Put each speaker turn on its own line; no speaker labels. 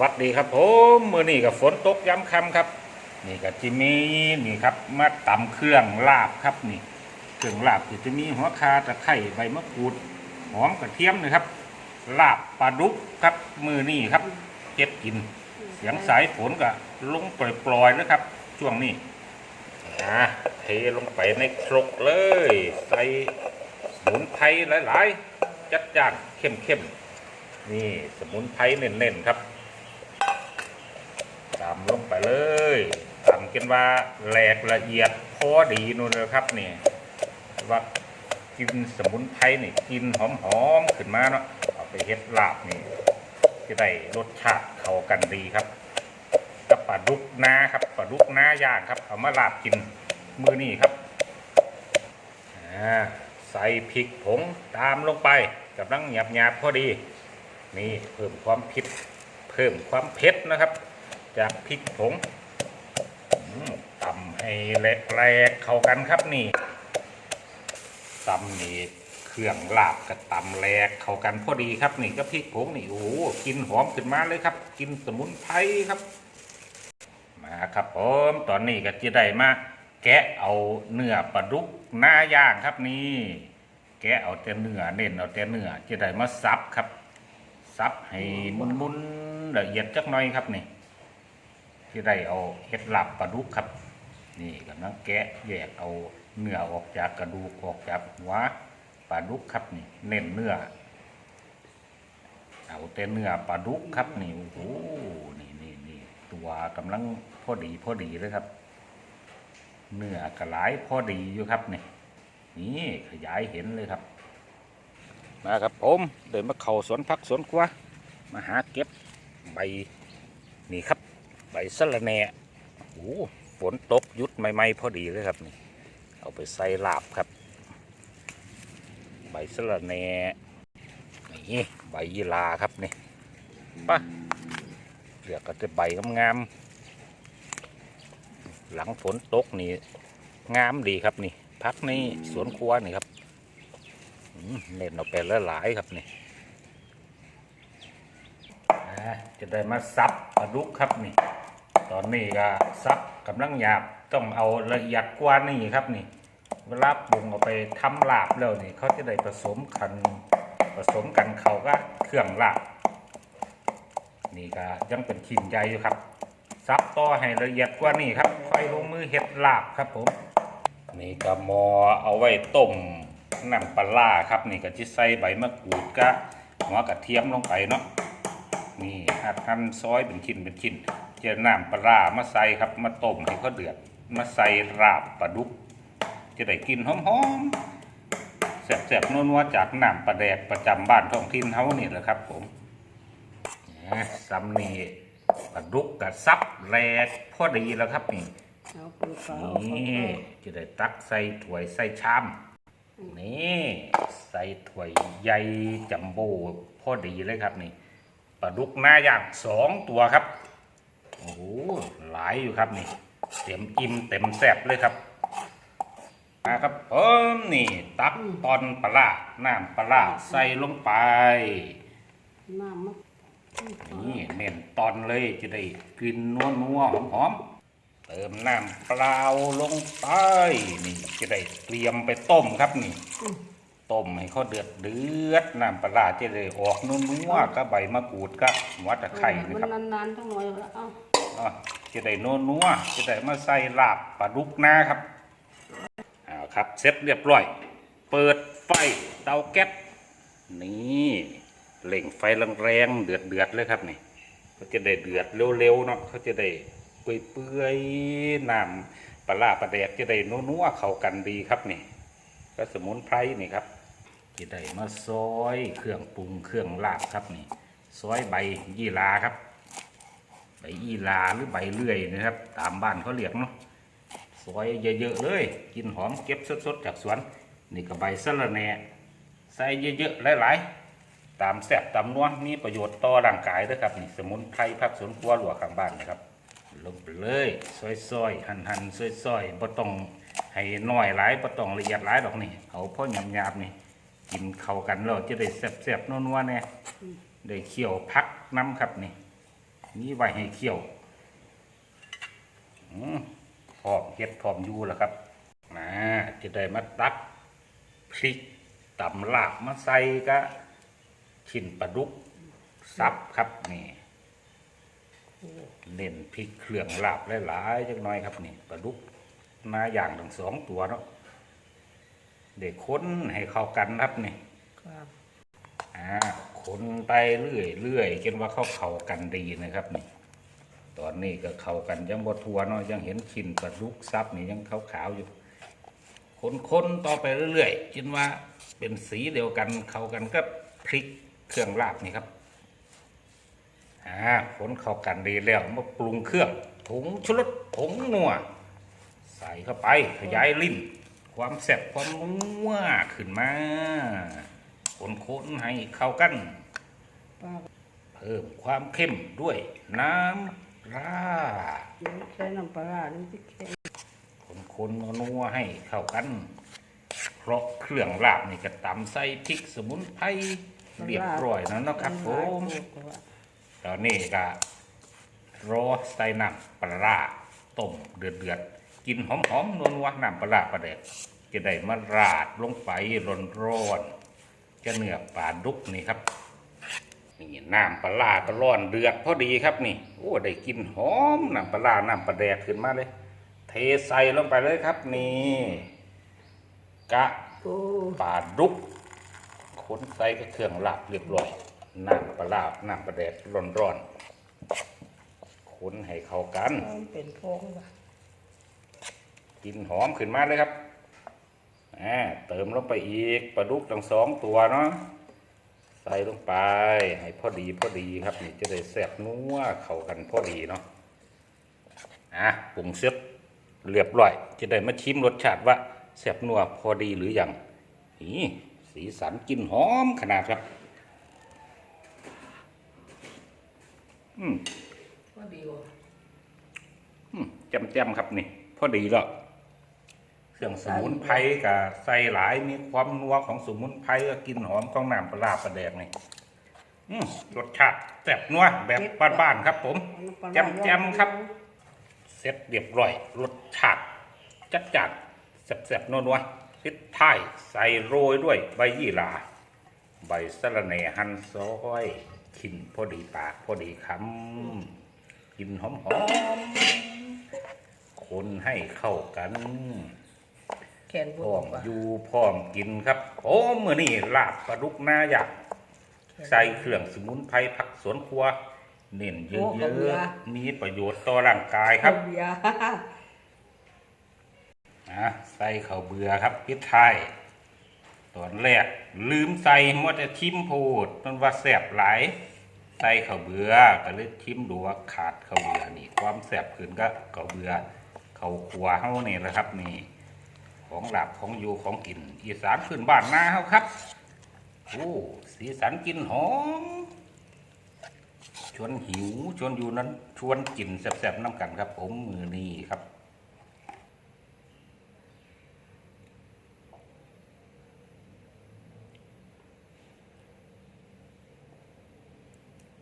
วัสดีครับผมมือนี่กับฝนตกย้ำคำครับ นี่กับจิมี่นี่ครับมาตำเครื่องลาบครับนี่ เครื่องลาบก็จะมีหัวคาตะไคร้ใบมะกรูดหอมกระเทียมนะครับ ลาบปลาดุกครับมือนี่ครับเจ็ดกิน เสียงสายฝนก็ลงปล่อยๆนะครับ ช่วงนี้อ่าเทลงไปในครกเลย ใส่สมุนไพรหลายๆ จัดจ้านเข้มๆนี่สมุนไพรเน้นๆครับ เลยตำกันว่าแหลกละเอียดพอดีนู่นเลยครับนี่ว่ากินสมุนไพรนี่กินหอมๆขึ้นมาเนาะเอาไปเฮ็ดลาบนี่จะได้รสชาติเข้ากันดีครับกับปลาดุกนาครับปลาดุกนาย่างครับ เอามาลาบกินมือนี่ครับอ่าใส่พริกผงตามลงไปกำลังหยาบๆพอดี นี่เพิ่มความเผ็ดเพิ่มความเผ็ดนะครับ จากพริกผงตำให้แหลกๆเข้ากันครับนี่ตำนี่เครื่องลาบกับตำแหลกเข้ากันพอดีครับนี่ก็พริกผงนี่โอ้กินหอมขึ้นมาเลยครับ กินสมุนไพรครับ มาครับผมตอนนี้ก็จะได้มาแกะเอาเนื้อปลาดุกหน้าย่างครับนี่ แกะเอาแต่เนื้อเน้นเอาแต่เนื้อจะได้มาซับครับซับให้มุนๆละเอียดจักหน่อยครับนี่ ที่ได้เอาเห็ดหลับปลาดุกครับ นี่กำลังแกะแยกเอาเนื้อออกจากกระดูกออกจากหัวปลาดุกครับนี่เน้นเนื้อเอาแต่เนื้อปลาดุกครับนี่โอ้โหนี่นี่นี่ตัวกำลังพอดีพอดีเลยครับ เนื้อกระหลายพอดีอยู่ครับนี่นี่ขยายเห็นเลยครับ มาครับผมเดินมาเข่าสวนพักสวนครัวมาหาเก็บใบนี่ครับ ใบสะระแหน่โอ้ฝนตกยุดใหม่ๆพอดีเลยครับนี่เอาไปใส่ลาบครับ ใบสะระแหน่นี่ใบยีลาครับนี่ปะเรียกก็จะใบงามๆหลังฝนตกนี่งามดีครับนี่พักในสวนครัวนี่ครับเน้นเอาไปหลายครับนี่จะได้มาซับปลาดุกครับนี่ ตอนนี้ก็ซับกำลังหยาบต้องเอาละเอียดกว่านี่ครับนี่เวลาปรุงเอาไปทำลาบแล้วนี่เขาจะได้ผสมกันผสมกันเขาก็เครื่องลาบนี่ก็ยังเป็นชิ้นใหญ่อยู่ครับซับต่อให้ละเอียดกว่านี่ครับ ค่อยลงมือเห็ดลาบครับผมนี่ก็หมอเอาไว้ต้มน้ำปลาครับ นี่ก็จะใส่ใบมะกรูดกะหัวกระเทียมลงไปเนาะนี่หัดหั่นซอยเป็นชิ้นเป็นชิ้น เจอน้ำปลาร้ามาใส่ครับ มาต้มให้เขาเดือด มาใส่ราบปลาดุก จะได้กลินหอมๆแซ่บๆนัวๆจากน้ำปลาแดกประจำบ้านท้องถิ่นเฮานี่แหละครับ ผมนะซ้ำนี่ปลาดุกกับซับแหลกพอดีแล้วครับนี่
เอาปูขาว
นี่จะได้ตักใส่ถ้วยใส่ชามนี่ใส่ถ้วยใหญ่จัมโบ้พอดีเลยครับนี่ปลาดุกหน้าย่างสองตัวครับ โอ้โหหลายอยู่ครับนี่เต็มอิ่มเต็มแซ่บเลยครับมาครับเพิ่มนี่ ตักตอนปลาน้ำปลาใส่ลงไป
น้ำมัน
นี่เน้นตอนเลยจะได้กลิ่นนัวนัวหอมหอมๆเติมน้ำเปล่าลงไปนี่จะได้เตรียมไปต้มครับนี่ต้มให้เขาเดือดเดือดน้ำปลาจะได้ออกนัวนัวๆก็ใบมะกรูดก็หัวตะไคร้นะครับ
นนานๆทั้งหน่อยแล้วเอา
อะจะได้นัวนัวๆจะได้มาใส่ลาบปลาดุกนะครับเอาครับเสร็จเรียบร้อย เปิดไฟเตาแก๊สนี่เล่งไฟแรงๆเดือดเดือดๆเลยครับนี่เขาจะได้เดือดเร็วๆเนาะเขาจะได้เปื่อยๆน้ำปลาร้าปลาแดกจะได้นัวๆเข้ากันดีครับนี่ก็สมุนไพรนี่ครับจะได้มาซอยเครื่องปรุงเครื่องลาบครับนี่ซอยใบยี่หราครับ บยี่หราหรือใบเลื่อยนะครับ ตามบ้านเขาเรียกเนาะซอยเยอะๆเลย กินหอมเก็บสดๆจากสวน นี่ก็ใบสะระแหน่ใส่เยอะๆหลายๆ ตามแซ่บตามนัวมีประโยชน์ต่อร่างกายด้วยครับนี่สมุนไพรผักสวนครัวหลวงข้างบ้านนะครับ ลงไปเลยซอยๆหั่นๆซอยๆบ่ต้องให้น้อยหลายบ่ต้องละเอียดหลายดอกนี่เอาพ่อหยาบๆนี่กินเข้ากันแล้วจะได้แซ่บๆนัวๆแน่ได้เคี่ยวพักน้ำครับนี่ มีไว้ให้เคี่ยวอพร้อมเฮ็ดพร้อมอยู่แล้วครับนะจะได้มาตักพริกตำลาบมาใส่กะชิ้นปลาดุกสับครับนี่เน้นพริกเครื่องลาบหลายๆจักหน่อยครับนี่ปลาดุกมาอย่างทั้งสองตัวเนาะเด็กค้นให้เข้ากันครับนี่
ครับ
อ่าคนไปเรื่อยเรื่อยจนว่าเขาเข้ากันดีนะครับนี่ตอนนี้ก็เข้ากันยังบ่ทัวเนาะยังเห็นชิ้นปลาดุกซับนี่ยังขาวๆอยู่คนคนต่อไปเรื่อยๆจนว่าเป็นสีเดียวกันเข้ากันก็พริกเครื่องลาบนี่ครับอ่าคนเข้ากันดีแล้วมาปรุงเครื่องผงชูรสผงนัวใส่เข้าไปขยายลิ้นความแซ่บความนัวขึ้นมา คนๆให้เข้ากัน เพิ่มความเข้มด้วยน้ำรา
ใช้น้ำปลาร้านี่ที่เค็ม
คนๆนัวให้เข้ากัน เพราะเครื่องลาบนี่ก็ตำใส่พริกสมุนไพรเรียบร้อยแล้วเนาะครับผมตอนนี้ก็รอใส่น้ำปลาร้าต้มเดือดเดือดๆกินหอมๆนัวๆน้ำปลาร้าประเด็ดจะได้มาราดลงไปร้อนๆ จะเนื้อปลาดุกนี่ครับนี่น้ำปลาร้าก็ร้อนเดือดพอดีครับนี่ โอ้ได้กลินหอมน้ำปลาร้าน้ำปลาแดกขึ้นมาเลย เทใส่ลงไปเลยครับ นี่กะ
โอ้
ปลาดุกขนใส่กับเครื่องลาบเรียบร้อยน้ำปลาลาบน้ำปลาแดดร้อนๆขนให้เข้ากัน
มันเป็นฟองว่ะ
กลินหอมขึ้นมาเลยครับ อ่าเติมลงไปอีกปลาดุกทั้งสองตัวเนาะใส่ลงไปให้พอดีพอดีครับนี่จะได้แซ่บนัวเข้ากันพอดีเนาะอะปรุงเสร็จเรียบร้อย จะได้มาชิมรสชาติว่าแซ่บนัวพอดีหรือยังนี่สีสันกลินหอมขนาดครับ อืม
พอดีว่ะ
อืมแจ่มๆครับนี่ พอดีแล้วเค รื่องสมุนไพรกับใส่หลายมีความนัวของสมุนไพรก็กินหอมของน้ำปลาปลาแดกนี่อืมรสชาติแซ่บนัวแบบบ้านๆครับ ผมแจ่
ม
ๆครับ เสร็จเรียบร้อยรสชาติจัดจัดแซ่บๆนัวๆพิดท้ายใส่โรยด้วยใบยี่หร่าใบสะระแหน่หั่นซอยขินพอดีปากพอดีคำกินหอมๆคนให้เข้ากัน
แขนบ
พร้
ว
อ
ม
ม
ว่ะ
อยู่พร้อมกินครับ โอ้มือนี่ลาบปลาดุกหน้าอยากใส่เครื่องสมุนไพรผักสวนครัว เน้นเยอะๆมีประโยชน์ต่อร่างกายครับ
เบียร์
นะใส่ข้าวเบื่อครับพิดท้ายตอนแรกลืมใส่มัวแต่ชิมโพดมันว่าแสบหลายใส่ข้าวเบื่อก็เลยชิมดูว่าขาดข้าวเบื่อนี่ ความแสบขึ้นก็ข้าวเบื่อข้าวขัวเฮานี่แหละครับนี่ ของหลับของอยู่ของกิน อีสานขึ้นบ้านนาเฮาครับโอ้สีสันกินหอมชวนหิวชวนอยู่นั้นชวนกินแสบๆน้ำกันครับ ผมมือนี้ครับ